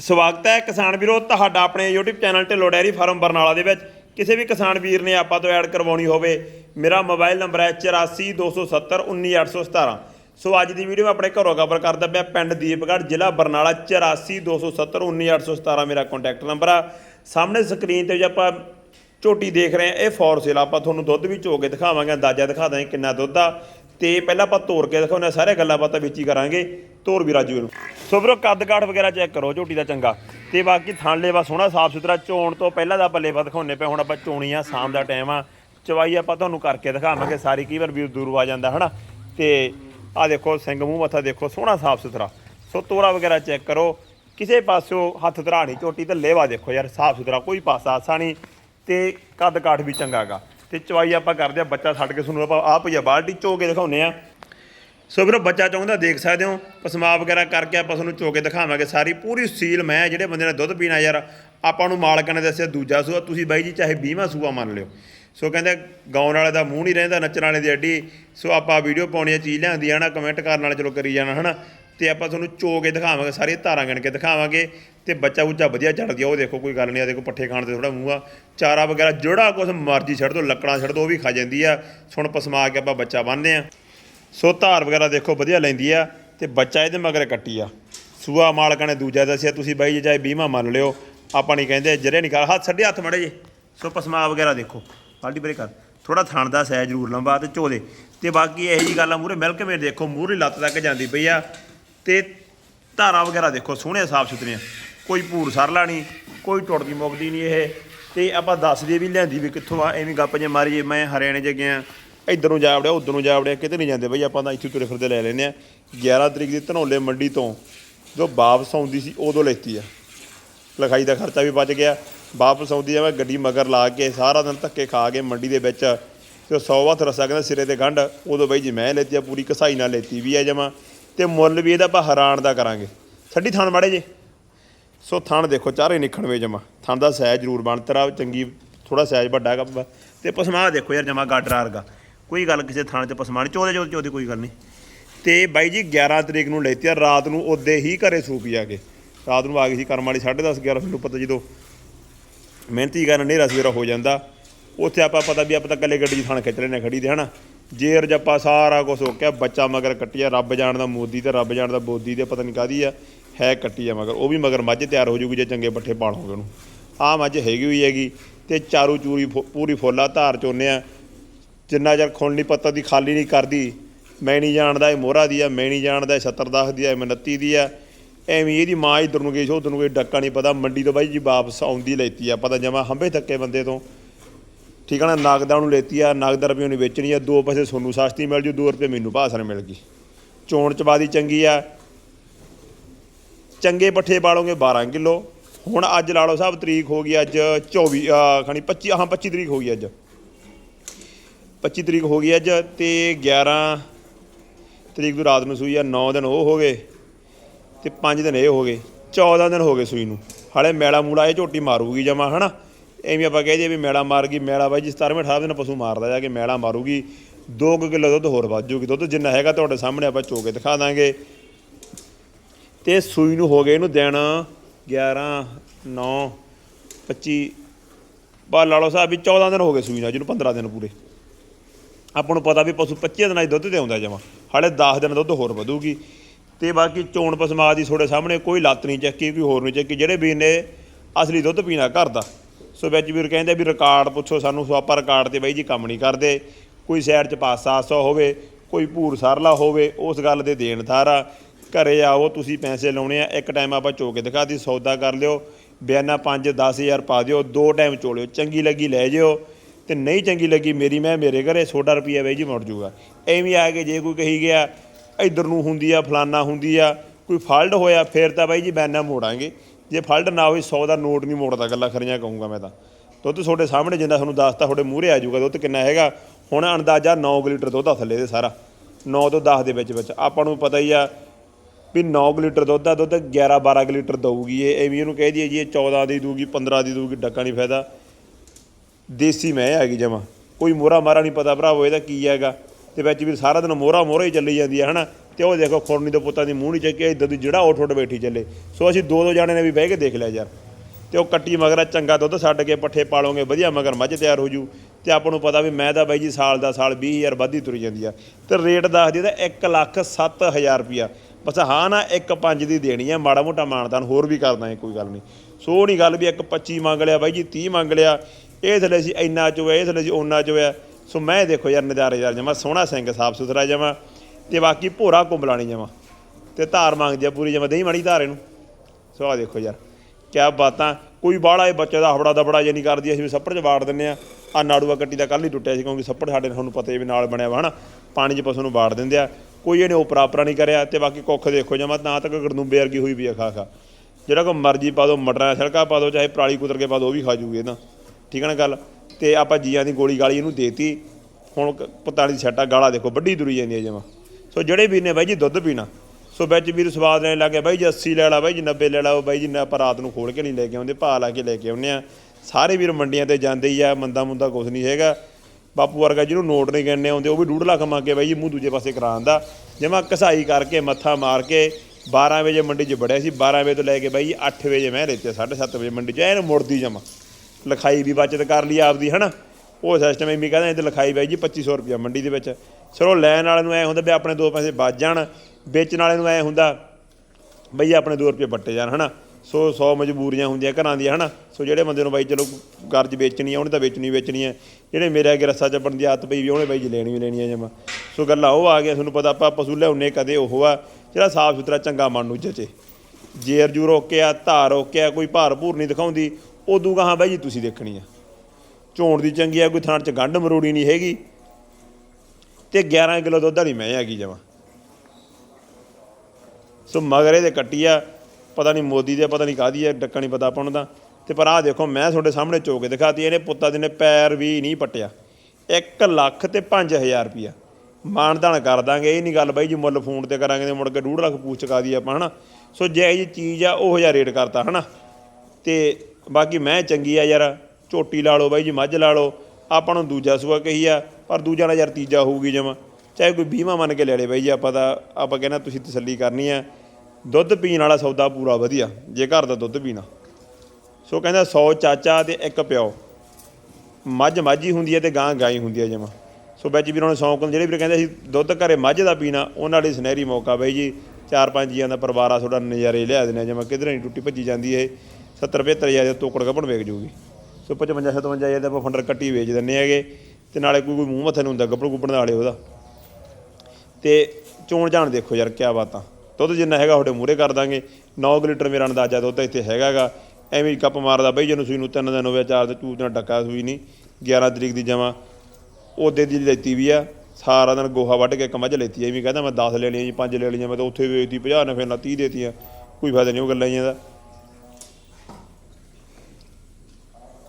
ਸਵਾਗਤ ਹੈ ਕਿਸਾਨ ਵੀਰੋ, ਤੁਹਾਡਾ ਆਪਣੇ YouTube ਚੈਨਲ 'ਤੇ ਲੋਡੈਰੀ ਫਾਰਮ ਬਰਨਾਲਾ ਦੇ ਵਿੱਚ। ਕਿਸੇ ਵੀ ਕਿਸਾਨ ਵੀਰ ਨੇ ਆਪਾਂ ਤੋਂ ਐਡ ਕਰਵਾਉਣੀ ਹੋਵੇ, ਮੇਰਾ ਮੋਬਾਈਲ ਨੰਬਰ ਹੈ 8427191817 ਸੋ ਅੱਜ ਦੀ ਵੀਡੀਓ ਆਪਣੇ ਘਰੋਂ ਕਵਰ ਕਰਦਾ ਪਿਆ, ਪਿੰਡ ਦੀਪਗੜ੍ਹ, ਜ਼ਿਲ੍ਹਾ ਬਰਨਾਲਾ 8427191817 ਮੇਰਾ ਕੰਟੈਕਟ ਨੰਬਰ ਆ। ਸਾਹਮਣੇ ਸਕਰੀਨ ਤੇ ਜੇ ਆਪਾਂ ਝੋਟੀ ਦੇਖ ਰਹੇ ਆ ਇਹ ਫੋਰ ਸੇਲ ਆਪਾਂ ਤੁਹਾਨੂੰ ਦੁੱਧ ਵੀ ਝੋ ਕੇ ਦਿਖਾਵਾਂਗੇ, ਅੰਦਾਜ਼ਾ ਦਿਖਾ ਦਾਂਗੇ ਕਿੰਨਾ ਦੁੱਧ ਆ। ਤੇ ਪਹਿਲਾਂ ਆਪਾਂ ਤੋਰ ਕੇ ਦਿਖਾਉਂਦੇ ਹਾਂ ਸਾਰੇ ਗੱਲਾਂ ਬਾਤਾਂ ਵਿੱਚ ਹੀ ਕਰਾਂਗੇ। ਤੋਰ ਵੀ ਰਾਜੂ ਨੂੰ। ਸੋ ਵੀਰੋ, ਕੱਦ ਕਾਠ ਵਗੈਰਾ ਚੈੱਕ ਕਰੋ, ਝੋਟੀ ਦਾ ਚੰਗਾ। ਤੇ ਬਾਕੀ ਥਣ ਲੇਵਾ ਸੋਹਣਾ, ਸਾਫ਼ ਸੁਥਰਾ, ਚੋਣ ਤੋਂ ਪਹਿਲਾਂ ਦਾ ਆਪਾਂ ਲੇਵਾ ਦਿਖਾਉਂਦੇ ਪਏ ਹੁਣ ਆਪਾਂ ਚੋਣੀ ਆ, ਸ਼ਾਮ ਦਾ ਟਾਈਮ ਆ। ਚਵਾਈ ਆਪਾਂ ਤੁਹਾਨੂੰ ਕਰਕੇ ਦਿਖਾਵਾਂਗੇ, ਸਾਰੀ ਕੀ ਵਾਰ ਵੀਰ ਦੂਰ ਆ ਜਾਂਦਾ, ਹਨਾ? ਤੇ ਆ ਦੇਖੋ, ਸਿੰਘ ਮੂੰਹ, ਮੱਥਾ ਦੇਖੋ, ਸੋਹਣਾ, ਸਾਫ਼ ਸੁਥਰਾ। ਸੋ ਤੋਰਾ ਵਗੈਰਾ ਚੈੱਕ ਕਰੋ। ਕਿਸੇ ਪਾਸਿਓ ਹੱਥ ਧਰਾਣੀ ਝੋਟੀ ਤੇ ਲੇਵਾ ਦੇਖੋ ਯਾਰ, ਸਾਫ਼ ਸੁਥਰਾ, ਕੋਈ ਪਾਸਾ ਆਸਾ ਨਹੀਂ। ਤੇ ਕੱਦ ਕਾਠ ਵੀ ਚੰਗਾਗਾ ਤੇ ਚਵਾਈ ਆਪਾਂ ਕਰਦੇ ਆ, ਬੱਚਾ ਛੱਡ ਕੇ ਤੁਹਾਨੂੰ ਆਪਾਂ ਆਹ ਹੀ ਬਾਲਟੀ ਚੋ ਕੇ ਦਿਖਾਉਂਦੇ ਆ। ਸੋ ਵੀਰੋ, ਬੱਚਾ ਚਾਹੁੰਦਾ ਦੇਖ ਸਕਦੇ ਹੋ ਪਸਮਾਪ ਵਗੈਰਾ ਕਰਕੇ ਆਪਾਂ ਤੁਹਾਨੂੰ ਚੋ ਕੇ ਦਿਖਾਵਾਂਗੇ। ਸਾਰੀ ਪੂਰੀ ਸੀਲ ਮੈਂ ਜਿਹੜੇ ਬੰਦੇ ਨੇ ਦੁੱਧ ਪੀਣਾ ਯਾਰ, ਆਪਾਂ ਨੂੰ ਮਾਲਕਾਂ ਨੇ ਦੱਸਿਆ ਦੂਜਾ ਸੂਆ, ਤੁਸੀਂ ਬਾਈ ਜੀ ਚਾਹੇ 20ਵਾਂ ਸੂਆ ਮੰਨ ਲਿਓ। ਸੋ ਕਹਿੰਦੇ ਗਾਉਣ ਵਾਲੇ ਦਾ ਮੂੰਹ ਨਹੀਂ ਰਹਿੰਦਾ, ਨੱਚਣ ਵਾਲੇ ਦੀ ਅੱਡੀ ਸੋ ਆਪਾਂ ਵੀਡੀਓ ਪਾਉਣੀ ਆ ਚੀਜ਼ ਲਿਆਂਦੀ ਆ ਨਾ ਕਮੈਂਟ ਕਰਨ ਵਾਲੇ ਚਲੋ ਕਰੀ ਜਾਣਾ ਹਨਾ। ਤੇ ਆਪਾਂ ਤੁਹਾਨੂੰ ਚੋ ਕੇ ਦਿਖਾਵਾਂਗੇ, ਸਾਰੀਆਂ ਧਾਰਾਂ ਗਿਣ ਕੇ ਦਿਖਾਵਾਂਗੇ। ਤੇ ਬੱਚਾ ਉੱਚਾ ਵਧੀਆ ਚੜਦੀ ਆ, ਉਹ ਦੇਖੋ ਕੋਈ ਗੱਲ ਨਹੀਂ ਆ, ਦੇਖੋ ਪੱਠੇ ਖਾਣ ਤੇ ਥੋੜਾ ਮੂੰਹ ਆ। ਚਾਰਾ ਵਗੈਰਾ ਜਿਹੜਾ ਕੁਝ ਮਰਜ਼ੀ ਛੱਡ ਦੋ, ਲੱਕੜਾਂ ਛੱਡ ਦੋ, ਉਹ ਵੀ ਖਾ ਜਾਂਦੀ ਆ। ਸੁਣ ਪਸਮਾ ਕੇ ਆਪਾਂ ਬੱਚਾ ਬੰਨਦੇ ਆ। ਸੋ ਧਾਰ ਵਗੈਰਾ ਦੇਖੋ ਵਧੀਆ ਲੈਂਦੀ ਆ ਤੇ ਬੱਚਾ ਇਹਦੇ ਮਗਰ ਕੱਟੀ ਆ। ਸੂਆ ਮਾਲਕਾਂ ਨੇ ਦੂਜਾ ਦੱਸਿਆ, ਤੁਸੀਂ ਬਾਈ ਜੀ ਚਾਹੇ 20ਵਾਂ ਮੰਨ ਲਿਓ। ਆਪਾਂ ਨਹੀਂ ਕਹਿੰਦੇ, ਜਰੇ ਨਹੀਂ ਕਰ ਹੱਥ ਛੱਡੇ ਹੱਥ ਮੜੇ ਜੇ ਸੋ ਪਸਮਾ ਵਗੈਰਾ ਦੇਖੋ। ਪਾਲਟੀ ਬਰੇ ਕਰ। ਥੋੜਾ ਥਣ ਦਾ ਸਾਈਜ਼ ਜ਼ਰੂਰ ਲੰਬਾ ਤੇ ਝੋਲੇ। ਤੇ ਬਾਕੀ ਇਹੋ ਜੀ ਗੱਲ ਆ ਮੂਰੇ ਮਿਲਕ ਮੇ ਦੇਖੋ, ਮੂਹਰੀ ਲੱਤ ਤੱਕ ਜਾਂਦੀ ਪਈ ਆ। ਤੇ ਧਾਰਾਂ ਵਗੈਰਾ ਦੇਖੋ ਸੋਹਣੇ ਸਾਫ਼ ਸੁਥਰੀਆਂ। ਕੋਈ ਭੂਰ ਸਰਲਾ ਨਹੀਂ, ਕੋਈ ਟੁੱਟਦੀ ਮੁੱਕਦੀ ਨਹੀਂ ਇਹ। ਤੇ ਆਪਾਂ ਦੱਸ ਦਈਏ ਵੀ ਲਿਆਂਦੀ ਵੀ ਕਿੱਥੋਂ ਆ, ਐਵੇਂ ਗੱਪ ਜੇ ਮਾਰੀ ਜੇ ਮੈਂ ਹਰਿਆਣੇ 'ਚ ਗਿਆ, ਇੱਧਰੋਂ ਜਾ ਵੜਿਆ, ਉੱਧਰੋਂ ਜਾ ਵੜਿਆ, ਕਿਤੇ ਨਹੀਂ ਜਾਂਦੇ ਬਈ, ਆਪਾਂ ਤਾਂ ਇੱਥੇ ਤੁਰੇ ਫਿਰਦੇ ਲੈ ਲੈਨੇ ਆ। 11 ਤਰੀਕ ਦੀ ਧਨੌਲੇ ਮੰਡੀ ਤੋਂ ਜੋ ਵਾਪਸ ਆਉਂਦੀ ਸੀ, ਉਦੋਂ ਲੈਤੀ ਆ। ਲਿਖਾਈ ਦਾ ਖਰਚਾ ਵੀ ਬਚ ਗਿਆ। ਵਾਪਸ ਆਉਂਦੀ ਆ ਮੈਂ ਗੱਡੀ ਮਗਰ ਲਾ ਕੇ ਸਾਰਾ ਦਿਨ ਧੱਕੇ ਖਾ ਕੇ ਮੰਡੀ ਦੇ ਵਿੱਚ ਤੇ 100 ਵਾਰ ਰਸਾ ਕਹਿੰਦਾ ਸਿਰੇ ਤੇ ਗੰਢ ਉਦੋਂ ਬਈ ਜੀ ਮੈਂ ਲੈਤੀ ਆ, ਪੂਰੀ ਕਸਾਈ ਨਾਲ ਲੈਤੀ ਵੀ ਆ ਜਮਾ। ਤੇ ਮੁੱਲ ਵੀ ਇਹਦਾ ਆਪਾਂ ਹੈਰਾਨ ਦਾ ਕਰਾਂਗੇ। ਛੱਡੀ ਥਣ ਮਾੜੇ ਜੇ। ਸੋ ਥਣ ਦੇਖੋ, ਚਾਰੇ ਨਿਖਣਵੇਂ ਜਮਾ। ਥਣ ਦਾ ਸਾਈਜ਼ ਜ਼ਰੂਰ ਬਣ ਤੇਰਾ ਚੰਗੀ ਥੋੜਾ ਸਾਈਜ਼ ਵੱਡਾ ਹੈਗਾ ਤੇ ਪਸਮਾ ਦੇਖੋ ਯਾਰ ਜਮਾ ਗਾਡਰਾ ਵਰਗਾ। ਕੋਈ ਗੱਲ ਕਿਸੇ ਥਣ 'ਚ ਪਸਮਾ ਨਹੀਂ, ਚੋਦੇ ਚੋਦੇ ਚੋਦੇ ਕੋਈ ਗੱਲ ਨਹੀਂ। ਤੇ ਬਾਈ ਜੀ 11 ਤਰੀਕ ਨੂੰ ਲੈਤੀ ਆ, ਰਾਤ ਨੂੰ ਉਹਦੇ ਹੀ ਘਰੇ ਸੂਪੀ ਆ ਕੇ। ਰਾਤ ਨੂੰ ਆ ਗਈ ਸੀ ਕਰਮ ਵਾਲੀ 10:30 11 ਨੂੰ ਪਤਾ ਜਦੋਂ ਮਿਹਨਤੀ ਕਰਨ ਨੇਰਾ ਸਵੇਰਾ ਹੋ ਜਾਂਦਾ। ਉੱਥੇ ਆਪਾਂ ਪਤਾ ਵੀ ਆਪਾਂ ਤਾਂ ਇਕੱਲੇ ਗੱਡੀ 'ਚ ਥਣ ਖਿੱਚ ਲੈਣੇ ਖੜੀ ਦੇ ਹਨਾ? ਜੇਰ ਜੱਪਾ ਸਾਰਾ ਕੁਝ ਹੋ ਗਿਆ ਬੱਚਾ ਮਗਰ ਕੱਟਿਆ, ਰੱਬ ਜਾਣ ਦਾ ਮੋਦੀ ਤੇ, ਰੱਬ ਜਾਣਦਾ ਬੋਦੀ ਤੇ, ਪਤਾ ਨਹੀਂ ਕਾਦੀ ਆ, ਹੈ ਕੱਟੀ ਆ ਮਗਰ। ਉਹ ਵੀ ਮਗਰ ਮੱਝ ਤਿਆਰ ਹੋ ਜੂਗੀ ਜੇ ਚੰਗੇ ਪੱਠੇ ਪਾਲੋਗੇ ਉਹਨੂੰ। ਆ ਮੱਝ ਹੈਗੀ ਹੋਈ ਹੈਗੀ ਤੇ ਚਾਰੂ ਚੂਰੀ ਫੁ- ਪੂਰੀ ਫੁੱਲਾ ਧਾਰ ਚੋਨੇ ਆ। ਜਿੰਨਾ ਚਿਰ ਖੁਣ ਨਹੀਂ ਪੱਤਾ ਦੀ, ਖਾਲੀ ਨਹੀਂ ਕਰਦੀ, ਮੈਂ ਨਹੀਂ ਜਾਣਦਾ ਇਹ ਮੋਹਰਾ ਦੀ ਆ, ਮੈਂ ਨਹੀਂ ਜਾਣਦਾ ਇਹ 70 ਦੀ ਆ, ਇਹ 29 ਦੀ ਆ। ਐਵੇਂ ਇਹਦੀ ਮਾਂ ਇਧਰ ਨੂੰ ਗਈ ਸੀ, ਉਧਰ ਨੂੰ ਗਈ, ਡੱਕਾ ਨਹੀਂ ਪਤਾ, ਮੰਡੀ ਤੋਂ ਬਾਈ ਜੀ ਵਾਪਸ ਆਉਂਦੀ ਲੈਤੀ ਆ, ਪਤਾ ਜਮਾ ਹੰਬੇ ਥੱਕੇ ਬੰਦੇ ਤੋਂ। ਠੀਕ ਆ ਨਾ, ਨਗਦਾ ਨੂੰ ਲੈਤੀ ਆ, ਨਗਦਾ ਰੁਪਏ ਉਹਨੇ ਵੇਚਣੀ ਆ, ਦੋ ਪੈਸੇ ਸੋਨੂੰ ਸਸਤੀ ਮਿਲ ਜੂ 2 ਰੁਪਏ ਮੈਨੂੰ ਭਾਸਣ ਮਿਲ ਗਈ। ਚੋਣ ਚਬਾਦੀ ਚੰਗੀ ਆ। ਚੰਗੇ ਪੱਠੇ ਪਾਲੋਗੇ 12 ਕਿਲੋ। ਹੁਣ ਅੱਜ ਲਾ ਲਓ ਸਾਹਿਬ, ਤਰੀਕ ਹੋ ਗਈ ਅੱਜ 24 ਖਾਣੀ ਖਣੀ 25 ਹਾਂ 25 ਤਰੀਕ ਹੋ ਗਈ ਅੱਜ। 25 ਤਰੀਕ ਹੋ ਗਈ ਅੱਜ ਤੇ 11 ਤਰੀਕ ਨੂੰ ਰਾਤ ਨੂੰ ਸੂਈ ਆ 9 ਦਿਨ ਉਹ ਹੋ ਗਏ। ਤੇ 5 ਦਿਨ ਇਹ ਹੋ ਗਏ 14 ਦਿਨ ਹੋ ਗਏ ਸੂਈ ਨੂੰ। ਹਾਲੇ ਮੈਲਾ ਮੂਲਾ ਇਹ ਝੋਟੀ ਮਾਰੂਗੀ ਜਮਾ, ਹਨਾ? ਐਵੇਂ ਆਪਾਂ ਕਹਿ ਦਈਏ ਵੀ ਮੈਲਾ ਮਾਰ ਗਈ, ਮੈਲਾ ਬਾਈ ਜੀ 17ਵੇਂ 18ਵੇਂ ਦਿਨ ਪਸ਼ੂ ਮਾਰਦਾ ਜਾ ਕੇ ਮੈਲਾ ਮਾਰੂਗੀ। 2 ਕਿਲੋ ਦੁੱਧ ਹੋਰ ਵੱਧ ਜੂਗੀ। ਦੁੱਧ ਜਿੰਨਾ ਹੈਗਾ ਤੁਹਾਡੇ ਸਾਹਮਣੇ ਆਪਾਂ ਚੋ ਕੇ ਦਿਖਾ ਦਾਂਗੇ। ਤੇ ਸੂਈ ਨੂੰ ਹੋ ਗਏ ਇਹਨੂੰ ਦਿਨ 11 9 25 ਬਾ ਲਾ ਲਓ ਸਾਹਿਬ ਵੀ 14 ਦਿਨ ਹੋ ਗਏ ਸੂਈ ਨਾਲ ਜਿਹਨੂੰ 15 ਦਿਨ ਪੂਰੇ। ਆਪਾਂ ਨੂੰ ਪਤਾ ਵੀ ਪਸ਼ੂ 25 ਦਿਨਾਂ 'ਚ ਦੁੱਧ ਤੇ ਆਉਂਦਾ ਜਮਾ। ਹਾਲੇ 10 ਦਿਨ ਦੁੱਧ ਹੋਰ ਵਧੂਗੀ। ਤੇ ਬਾਕੀ ਚੋਣ ਪਸਮਾ ਦੀ ਤੁਹਾਡੇ ਸਾਹਮਣੇ ਕੋਈ ਲੱਤ ਨਹੀਂ ਚੱਕੀ, ਕੋਈ ਹੋਰ ਨਹੀਂ ਚੱਕੀ। ਜਿਹੜੇ ਵੀਰ ਨੇ ਅਸਲੀ ਦੁੱਧ ਪੀਣਾ ਘਰ ਦਾ, ਸੋ ਵਿੱਚ ਵੀਰ ਕਹਿੰਦੇ ਵੀ ਰਿਕਾਰਡ ਪੁੱਛੋ ਸਾਨੂੰ, ਸੋ ਆਪਾਂ ਰਿਕਾਰਡ ਤੇ ਬਾਈ ਜੀ ਕੰਮ ਨਹੀਂ ਕਰਦੇ। ਕੋਈ ਸਾਈਡ 'ਚ ਪਾਸਾ ਆਸਾ ਹੋਵੇ, ਕੋਈ ਭੂਰ ਸਰਲਾ ਹੋਵੇ, ਉਸ ਗੱਲ ਦੇ ਦੇਣ ਥਾਰਾ ਘਰੇ ਆਓ, ਤੁਸੀਂ ਪੈਸੇ ਲਾਉਣੇ ਆ, ਇੱਕ ਟਾਈਮ ਆਪਾਂ ਚੋ ਕੇ ਦਿਖਾਤੀ ਸੌਦਾ ਕਰ ਲਿਓ। ਬਿਆਨਾ 5 10000 ਪਾ ਦਿਓ, ਦੋ ਟਾਈਮ ਚੋਲਿਓ ਚੰਗੀ ਲੱਗੀ ਲੈ ਜਿਓ। ਤੇ ਨਹੀਂ ਚੰਗੀ ਲੱਗੀ ਮੇਰੀ ਮੈਂ, ਮੇਰੇ ਘਰੇ 100 ਰੁਪਈਆ ਬਾਈ ਜੀ ਮੁੜ ਜੂਗਾ। ਐਵੇਂ ਆ ਕੇ ਜੇ ਕੋਈ ਕਹੀ ਗਿਆ ਇੱਧਰ ਨੂੰ ਹੁੰਦੀ ਆ, ਫਲਾਨਾ ਹੁੰਦੀ ਆ, ਕੋਈ ਫਾਲਟ ਹੋਇਆ ਫੇਰ ਤਾਂ ਬਾਈ ਜੀ ਬੈਨਾ ਮੋੜਾਂਗੇ। ਜੇ ਫਾਲਟ ਨਾ ਹੋਈ 100 ਦਾ ਨੋਟ ਨਹੀਂ ਮੋੜਦਾ, ਗੱਲਾਂ ਖਰੀਆਂ ਕਹੂੰਗਾ ਮੈਂ ਤਾਂ। ਦੁੱਧ ਤੁਹਾਡੇ ਸਾਹਮਣੇ ਜਿੰਦਾ ਤੁਹਾਨੂੰ ਦੱਸਤਾ ਤੁਹਾਡੇ ਮੂਹਰੇ ਆ ਜਾਊਗਾ, ਦੁੱਧ ਕਿੰਨਾ ਹੈਗਾ? ਹੁਣ ਅੰਦਾਜ਼ਾ 9 ਲੀਟਰ ਦੁੱਧ ਆ ਥੱਲੇ ਦੇ ਸਾਰਾ। 9 ਤੋਂ 10 ਦੇ ਵਿੱਚ ਵਿੱਚ ਆਪਾਂ ਨੂੰ ਪਤਾ ਹੀ ਆ ਵੀ 9 ਲੀਟਰ ਦੁੱਧ ਦਾ ਦੁੱਧ 11 12 ਲੀਟਰ ਦਊਗੀ ਇਹ। ਐਵੇਂ ਇਹਨੂੰ ਕਹਿ ਦਈਏ ਜੀ, ਇਹ 14 ਦੀ ਦਊਗੀ 15 ਦੀ ਦਊਗੀ, ਡੱਕਾ ਨਹੀਂ ਫਾਇਦਾ। ਦੇਸੀ ਮੈਂ ਹੈਗੀ ਜਮਾ। ਕੋਈ ਮੋਹਰਾ ਮਾਰਾ ਨਹੀਂ ਪਤਾ ਭਰਾਵੋ, ਇਹਦਾ ਕੀ ਹੈਗਾ। ਤੇ ਵਿੱਚ ਵੀ ਸਾਰਾ ਦਿਨ ਮੋਹਰਾ ਮੋਹਰਾ ਹੀ ਚੱਲੀ ਜਾਂਦੀ ਹੈ ਹਨਾ? ਤੇ ਉਹ ਦੇਖੋ, ਖੁਰਨੀ ਦੇ ਪੁੱਤਾਂ ਦੀ ਮੂੰਹ ਨਹੀਂ ਚੱਕੀ ਇਦਾਂ ਦੀ ਜਿਹੜਾ ਉਹ ਉੱਠ ਬੈਠੀ ਚੱਲੇ। ਸੋ ਅਸੀਂ ਦੋ ਦੋ ਜਾਣੇ ਨੇ ਵੀ ਬਹਿ ਕੇ ਦੇਖ ਲਿਆ ਯਾਰ। ਤੇ ਉਹ ਕੱਟੀ ਮਗਰ ਚੰਗਾ ਦੁੱਧ ਛੱਡ ਕੇ ਪੱਠੇ ਪਾਲੋਗੇ, ਵਧੀਆ ਮਗਰ ਮੱਝ ਤਿਆਰ ਹੋ ਜੂ। ਤੇ ਆਪਾਂ ਨੂੰ ਪਤਾ ਵੀ ਮੈਂ ਤਾਂ ਬਾਈ ਜੀ ਸਾਲ ਦਾ ਸਾਲ 20000 ਵੱਧੀ ਤੁਰ ਜਾਂਦੀ ਆ। ਤੇ ਰੇਟ ਦੱਸਦੀ ਤਾਂ 1 ਲੱਖ 7000 ਰੁਪਿਆ ਬਸ ਹਾਂ ਨਾ 1.5 ਦੀ ਦੇਣੀ ਆ, ਮਾੜਾ ਮੋਟਾ ਮਾਨਦਾਨ ਹੋਰ ਵੀ ਕਰਦਾ ਏ ਕੋਈ ਗੱਲ ਨਹੀਂ। ਸੋ ਨਹੀਂ ਗੱਲ ਵੀ ਇੱਕ 25 ਮੰਗ ਲਿਆ, ਬਾਈ ਜੀ 30 ਮੰਗ ਲਿਆ। ਇਹ ਥਲੇ ਸੀ ਇੰਨਾ ਚੋਇਆ ਇਹ ਥਲੇ ਸੀ ਓਨਾ ਚੋਇਆ ਸੋ ਮੈਂ ਦੇਖੋ ਯਾਰ ਨਜ਼ਾਰੇ ਯਾਰ ਜਮਾ, ਸੋਹਣਾ ਸਿੰਘ, ਸਾਫ਼ ਸੁਥਰਾ ਜਮਾ, ਤੇ ਬਾਕੀ ਭੋਰਾ ਕੁੰਬਲਾਣੀ ਜਮਾ, ਤੇ ਧਾਰ ਮੰਗਦੀ ਆ ਪੂਰੀ ਜਮਾ ਦਹੀਂ ਮਾੜੀ ਧਾਰੇ ਨੂੰ। ਸੋ ਆ ਦੇਖੋ ਯਾਰ, ਕਿਆ ਬਾਤਾਂ, ਕੋਈ ਬਾਹਲਾ ਇਹ ਬੱਚੇ ਦਾ ਹਫੜਾ ਦਬੜਾ ਜੇ ਨਹੀਂ ਕਰਦੀ, ਅਸੀਂ ਵੀ ਸੱਪੜ 'ਚ ਵਾੜ ਦਿੰਨੇ ਆ। ਆ ਨਾੜੂਆ ਕੱਟੀ ਦਾ ਕੱਲ ਹੀ ਟੁੱਟਿਆ ਸੀ, ਕਿਉਂਕਿ ਸੱਪੜ ਸਾਡੇ ਤੁਹਾਨੂੰ ਪਤਾ ਹੀ ਵੀ ਨਾਲ ਬਣਿਆ ਵਾ, ਹਨਾ। ਪਾਣੀ 'ਚ ਪਸ਼ੂ ਨੂੰ ਵਾੜ ਦਿੰਦੇ ਆ। ਕੋਈ ਇਹਨੇ ਉਪਰਾ ਉਪਰਾ ਨਹੀਂ ਕਰਿਆ, ਤੇ ਬਾਕੀ ਕੁੱਖ ਦੇਖੋ ਜਮਾ, ਤਾਂ ਤੱਕ ਗਰਦੂੰਬੇ ਵਰਗੀ ਹੋਈ ਵੀ ਆ ਖਾ ਖਾ ਜਿਹੜਾ ਕੋ ਮਰਜ਼ੀ ਪਾ ਦੋ, ਮਟਰਾਂ ਛੜਕਾ ਪਾ ਦੋ, ਚਾਹੇ ਪਰਾਲੀ ਕੁਤਰ ਕੇ ਪਾ ਦੋ, ਉਹ ਵੀ ਖਾ ਜੂਗੇ ਨਾ ਠੀਕ ਹੈ ਨਾ ਗੱਲ? ਤੇ ਆਪਾਂ ਜੀਆਂ ਦੀ ਗੋਲੀ ਗਾਲੀ ਇਹਨੂੰ ਦੇਤੀ। ਹੁਣ ਕ- ਪਤਾਲੀ ਦੀ ਛੱਟਾ ਗਾਲਾ ਦੇਖੋ, ਵੱਡੀ ਦੁਰੀ ਜਾਂਦੀ ਹੈ ਜਮਾ। ਸੋ ਜਿਹੜੇ ਵੀਰ ਨੇ ਬਾਈ ਜੀ, ਦੁੱਧ ਪੀਣਾ। ਸੋ ਵਿੱਚ ਵੀਰ ਸਵਾਦ ਲੈਣ ਲੱਗ ਗਿਆ, ਬਾਈ ਜੀ 80 ਲੈ ਲਾ, ਬਾਈ ਜੀ 90 ਲੈ ਲਾ, ਉਹ ਬਾਈ ਜੀ ਨਾ ਆਪਾਂ ਰਾਤ ਨੂੰ ਖੋਲ ਕੇ ਨਹੀਂ ਲੈ ਕੇ ਆਉਂਦੇ, ਭਾਅ ਲਾ ਕੇ ਲੈ ਕੇ ਆਉਂਦੇ ਆ। ਸਾਰੇ ਵੀਰ ਮੰਡੀਆਂ ਤੇ ਜਾਂਦੇ ਹੀ ਆ, ਮੰਦਾ ਮੁੰਦਾ ਕੁਛ ਨਹੀਂ ਹੈਗਾ। ਬਾਪੂ ਵਰਗਾ ਜਿਹਨੂੰ ਨੋਟ ਨਹੀਂ ਗਣਨੇ ਆਉਂਦੇ, ਉਹ ਵੀ ਡੂਢ ਲੱਖ ਮੰਗ ਕੇ ਬਾਈ ਜੀ ਮੂੰਹ ਦੂਜੇ ਪਾਸੇ ਕਰਾਉਂਦਾ ਜਮਾ ਕਸਾਈ ਕਰਕੇ, ਮੱਥਾ ਮਾਰ ਕੇ 12 ਵਜੇ ਮੰਡੀ 'ਚ ਵੜਿਆ ਸੀ। 12 ਵਜੇ ਤੋਂ ਲੈ ਕੇ ਬਾਈ ਜੀ 8 ਵਜੇ ਮੈਂ ਲੈਤੇ 7:30 ਵਜੇ ਮੰਡੀ 'ਚ, ਐਨ ਮੁੜਦੀ ਜਮਾ। ਲਿਖਾਈ ਵੀ ਬਚਤ ਕਰ ਲਈ ਆਪਦੀ, ਹਨਾ? ਉਹ ਸਿਸਟਮ ਐਵੇਂ ਕਹਿੰਦਾ ਇਹ ਤੇ ਲਿਖਾਈ ਬਾਈ ਜੀ 2500 ਰੁਪਇਆ ਮੰਡੀ ਦੇ ਵਿੱਚ। ਚਲੋ ਲੈਣ ਵਾਲੇ ਨੂੰ ਐ ਹੁੰਦਾ ਵੀ ਆਪਣੇ ਦੋ ਪੈਸੇ ਬਚ ਜਾਣ, ਵੇਚਣ ਵਾਲੇ ਨੂੰ ਐ ਹੁੰਦਾ ਬਈ ਆਪਣੇ 2 ਰੁਪਏ ਵੱਟੇ ਜਾਣ, ਹਨਾ? ਸੋ 100 ਮਜਬੂਰੀਆਂ ਹੁੰਦੀਆਂ ਘਰਾਂ ਦੀਆਂ, ਹਨਾ? ਸੋ ਜਿਹੜੇ ਬੰਦੇ ਨੂੰ ਬਾਈ ਚਲੋ ਕਰਜ਼ ਵੇਚਣੀ ਆ, ਉਹਨੇ ਤਾਂ ਵੇਚਣੀ ਵੇਚਣੀ ਆ। ਜਿਹੜੇ ਮੇਰੇ ਅੱਗੇ ਰੱਸਾ ਚੱਪਣ ਦੀ ਆਦਤ ਪਈ ਵੀ ਉਹਨੇ ਬਾਈ ਜੀ ਲੈਣੀ ਵੀ ਲੈਣੀ ਆ ਜਮਾ। ਸੋ ਗੱਲਾਂ ਉਹ ਆ ਗਿਆ ਤੁਹਾਨੂੰ ਪਤਾ ਆਪਾਂ ਪਸ਼ੂ ਲਿਆਉਨੇ ਕਦੇ ਉਹ ਆ, ਜਿਹੜਾ ਸਾਫ਼ ਸੁਥਰਾ ਚੰਗਾ ਮਨ ਨੂੰ ਜਚੇ। ਜੇਰ ਜੂ ਰੋਕਿਆ, ਧਾਰ ਰੋਕਿਆ, ਕੋਈ ਭਾਰ ਭੂਰ ਨਹੀਂ ਦਿਖਾਉਂਦੀ ਉਹ ਦੂਗਾ ਹਾਂ ਬਾਈ ਜੀ ਤੁਸੀਂ ਦੇਖਣੀ ਆ। ਝੋਣ ਦੀ ਚੰਗੀ ਆ, ਕੋਈ ਥਾਂ ਚ ਗੰਢ ਮਰੋੜੀ ਨਹੀਂ ਹੈਗੀ। ਤੇ 11 ਕਿਲੋ ਦੁੱਧ ਵਾਲੀ ਮੈਂ ਹੈਗੀ ਜਮਾ ਸੋ ਮਗਰ ਇਹਦੇ ਕੱਟੀ ਆ, ਪਤਾ ਨਹੀਂ ਮੋਦੀ ਦੇ ਪਤਾ ਨਹੀਂ ਕਾਦੀ ਆ, ਡੱਕਾ ਨਹੀਂ ਪਤਾ ਆਪਾਂ ਨੂੰ ਤਾਂ। ਤੇ ਪਰ ਆਹ ਦੇਖੋ, ਮੈਂ ਤੁਹਾਡੇ ਸਾਹਮਣੇ ਚੋਕੇ ਦਿਖਾਤੀ, ਇਹਨੇ ਪੁੱਤਾਂ ਦੇ ਨੇ ਪੈਰ ਵੀ ਨਹੀਂ ਪਟਿਆ। 1 ਲੱਖ ਤੇ 5000 ਰੁਪਿਆ ਮਾਨਦਾਨ ਕਰ ਦਾਂਗੇ, ਇਹ ਨਹੀਂ ਗੱਲ ਬਾਈ ਜੀ ਮੁੱਲ ਫੋਨ ਤੇ ਕਰਾਂਗੇ ਤੇ ਮੁੜ ਕੇ 2.5 ਲੱਖ ਪੂਛ ਚਕਾ ਦੀ ਆਪਾਂ, ਹਨਾ। ਸੋ ਜੇ ਇਹ ਜੀ ਚੀਜ਼ ਆ, ਉਹ ਜਿਹਾ ਰੇਟ ਕਰਤਾ, ਹਨਾ। ਤੇ ਬਾਕੀ ਮੈਂ ਚੰਗੀ ਆ ਯਾਰ, ਝੋਟੀ ਲਾ ਲਓ ਬਾਈ ਜੀ, ਮੱਝ ਲਾ ਲਓ। ਆਪਾਂ ਨੂੰ ਦੂਜਾ ਸੂਆ ਕਹੀ ਆ, ਪਰ ਦੂਜਾ ਨਾਲ ਯਾਰ ਤੀਜਾ ਹੋਊਗੀ ਜਮਾ। ਚਾਹੇ ਕੋਈ 20ਵਾਂ ਮੰਨ ਕੇ ਲੈ ਲੇ ਬਾਈ ਜੀ, ਆਪਾਂ ਤਾਂ, ਆਪਾਂ ਕਹਿੰਦਾ ਤੁਸੀਂ ਤਸੱਲੀ ਕਰਨੀ ਆ। ਦੁੱਧ ਪੀਣ ਵਾਲਾ ਸੌਦਾ ਪੂਰਾ ਵਧੀਆ, ਜੇ ਘਰ ਦਾ ਦੁੱਧ ਪੀਣਾ। ਸੋ ਕਹਿੰਦਾ 100 ਚਾਚਾ ਤੇ ਇੱਕ ਪਿਓ। ਮੱਝ ਮਾਝੀ ਹੁੰਦੀ ਹੈ ਤੇ ਗਾਂ ਗਾਈ ਹੁੰਦੀ ਹੈ ਜਮਾ। ਸੋ ਵਿੱਚ ਵੀਰਾਂ ਨੂੰ ਸ਼ੌਂਕ ਜਿਹੜੇ ਵੀਰ ਕਹਿੰਦੇ ਸੀ ਦੁੱਧ ਘਰੇ ਮੱਝ ਦਾ ਪੀਣਾ, ਉਹਨਾਂ ਲਈ ਸੁਨਹਿਰੀ ਮੌਕਾ ਬਾਈ ਜੀ। ਚਾਰ ਪੰਜ ਜੀਆਂ ਦਾ ਪਰਿਵਾਰ ਆ, ਤੁਹਾਡਾ ਨਜ਼ਾਰੇ ਲਿਆ ਦੇਣਾ ਜਮਾ, ਕਿਧਰੇ ਨਹੀਂ ਟੁੱਟੀ ਭੱਜੀ ਜਾਂਦੀ ਇਹ। 70 75 ਹਜ਼ਾਰ ਦੇ ਤੋਕੜ ਕੱਪਣ ਵੇਚ ਜੂਗੀ। ਸੋ 55 57 ਹਜ਼ਾਰ ਆਪਾਂ ਫੰਡਰ ਕੱਟੀ ਵੇਚ ਦਿੰਨੇ ਹੈਗੇ ਤੇ ਨਾਲੇ ਕੋਈ ਕੋਈ ਮੂੰਹ ਮੱਥੇ ਨੂੰ ਹੁੰਦਾ ਗੱਪੜ ਗੁੱਪੜ ਵਾਲੇ ਉਹਦਾ। ਤੇ ਚੋਣ ਜਾਣ ਦੇਖੋ ਯਾਰ ਕਿਆ ਬਾਤਾਂ। ਦੁੱਧ ਜਿੰਨਾ ਹੈਗਾ ਤੁਹਾਡੇ ਮੂਹਰੇ ਕਰ ਦਾਂਗੇ। 9 ਲੀਟਰ ਮੇਰਾ ਅੰਦਾਜ਼ਾ ਦੁੱਧ ਇੱਥੇ ਹੈਗਾਗਾ। ਐਵੇਂ ਕੱਪ ਮਾਰਦਾ ਬਈ ਜਿਹਨੂੰ ਸੂਈ ਨੂੰ ਤਿੰਨ ਦਿਨ ਹੋਵੇ ਚਾਰ ਤੇ ਚੂਤ ਨਾਲ ਡੱਕਾ ਸੂਈ ਨਹੀਂ। 11 ਤਰੀਕ ਦੀ ਜਮਾ। ਉਹਦੇ ਦੀ ਲੈਤੀ ਵੀ ਆ, ਸਾਰਾ ਦਿਨ ਗੋਹਾ ਵੱਢ ਕੇ ਇੱਕ ਮੱਝ ਲੈਤੀ ਐਵੇਂ ਕਹਿੰਦਾ ਮੈਂ 10 ਲਈਆਂ ਜੀ 5 ਲੈ ਲਈਆਂ, ਮੈਂ ਤਾਂ ਉੱਥੇ ਵੇਚਦੀ 50 ਨੇ ਫਿਰ ਨਾ 30 ਦੇਤੀਆਂ। ਕੋਈ ਫਾਇਦਾ ਨਹੀਂ ਉਹ ਗੱਲਾਂ ਜੀਆਂ ਦਾ।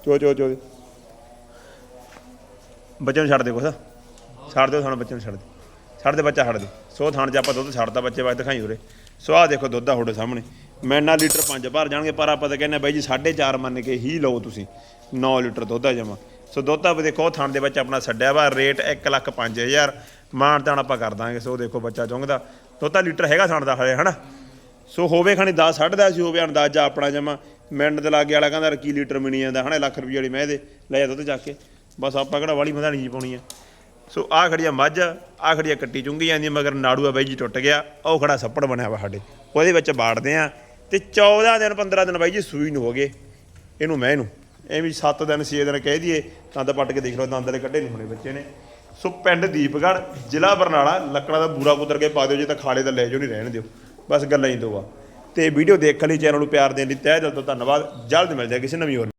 ਚੋ ਚੋ ਚੋ। ਬੱਚੇ ਨੂੰ ਛੱਡ ਦੇ ਕੁਛ। ਛੱਡ ਦਿਓ ਸਾਨੂੰ ਬੱਚੇ ਨੂੰ ਛੱਡ ਦੇ। ਛੱਡ ਦੇ ਬੱਚਾ, ਛੱਡ ਦੇ। ਸੋ ਥਾਣ ਚ ਆਪਾਂ ਦੁੱਧ ਛੱਡਦਾ ਬੱਚੇ ਵਾਜ ਦਿਖਾਈ ਉਰੇ। ਸੋ ਆਹ ਦੇਖੋ ਦੁੱਧ ਆ ਤੁਹਾਡੇ ਸਾਹਮਣੇ। ਮੈਂ ਨਾ ਲੀਟਰ ਪੰਜ ਭਰ ਜਾਣਗੇ, ਪਰ ਆਪਾਂ ਤਾਂ ਕਹਿੰਦੇ ਬਾਈ ਜੀ 4.5 ਮੰਨ ਕੇ ਹੀ ਲਓ ਤੁਸੀਂ। 9 ਲੀਟਰ ਦੁੱਧ ਆ ਜਮਾ। ਸੋ ਦੁੱਧ ਆ, ਦੇਖੋ ਥਾਣ ਦੇ ਵਿੱਚ ਆਪਣਾ ਛੱਡਿਆ ਵਾ, ਰੇਟ 1 ਲੱਖ 5000 ਮਾਨ ਤਾਣ ਆਪਾਂ ਕਰ ਦਾਂਗੇ, ਸੋ ਦੇਖੋ ਬੱਚਾ ਚੁੰਗਦਾ ਦੁੱਧ ਆ ਲੀਟਰ ਹੈਗਾ ਥਾਣ ਦਾ ਹਲੇ ਹਨਾ? ਸੋ ਹੋਵੇ ਖਾਣੀ 10 10.5 ਸੀ ਹੋਵੇ, ਅੰਦਾਜ਼ਾ ਆਪਣਾ ਜਮਾ। ਮਿੰਟ ਦੇ ਲਾਗੇ ਵਾਲਾ ਕਹਿੰਦਾ ਕੀ ਲੀਟਰ ਮਿਣੀ ਜਾਂਦਾ, ਹਨਾ, ਲੱਖ ਰੁਪਏ ਵਾਲੀ ਮੈਂ ਇਹਦੇ, ਲੈ ਜਾ ਦੁੱਧ ਚੱਕ ਕੇ। ਬਸ ਆਪਾਂ ਕਿਹੜਾ ਵਾਲੀ ਮਧਾਣੀ ਜੀ ਪਾਉਣੀ ਆ। ਸੋ ਆਹ ਖੜੀ ਮੱਝ, ਆਹ ਖੜੀ ਕੱਟੀ ਚੁੰਗੀ ਜਾਂਦੀ ਮਗਰ ਨਾੜੂ ਆ ਬਾਈ ਜੀ ਟੁੱਟ ਗਿਆ, ਉਹ ਖੜਾ ਸੱਪੜ ਬਣਿਆ ਵਾ ਸਾਡੇ। ਉਹਦੇ ਵਿੱਚ ਬਾੜਦੇ ਆ। ਤੇ 14 ਦਿਨ 15 ਦਿਨ ਬਾਈ ਜੀ ਸੂਈ ਨੂੰ ਹੋ ਗਏ। ਇਹਨੂੰ ਮੈਂ ਇਹਨੂੰ। ਐਵੇਂ 7 ਦਿਨ 6 ਦਿਨ ਕਹਿ ਦਈਏ ਦੰਦ ਪੱਟ ਕੇ ਦੇਖ ਲਓ ਦੰਦ ਦੇ ਕੱਢੇ ਨਹੀਂ ਹੋਣੇ ਬੱਚੇ ਨੇ। ਸੋ ਪਿੰਡ ਦੀਪਗੜ੍ਹ, ਜ਼ਿਲ੍ਹਾ ਬਰਨਾਲਾ, ਲੱਕੜਾਂ ਦਾ ਬੂਰਾ ਕੁਤਰ ਕੇ ਪਾ ਦਿਓ, ਜੇ ਤਾਂ ਖਾਲੇ ਦਾ ਲੈ ਜਾਓ, ਨਹੀਂ ਰਹਿਣ ਦਿਓ। ਬਸ ਗੱਲਾਂ ਹੀ ਦੋ ਆ। ਤੇ ਵੀਡੀਓ ਦੇਖਣ ਲਈ ਚੈਨਲ ਨੂੰ ਪਿਆਰ ਦੇਣ ਲਈ ਤਹਿ ਦਿਲ ਤੋਂ ਧੰਨਵਾਦ। ਜਲਦ ਮਿਲਦੇ ਆ ਕਿਸੇ ਨਵੀਂ ਹੋਰ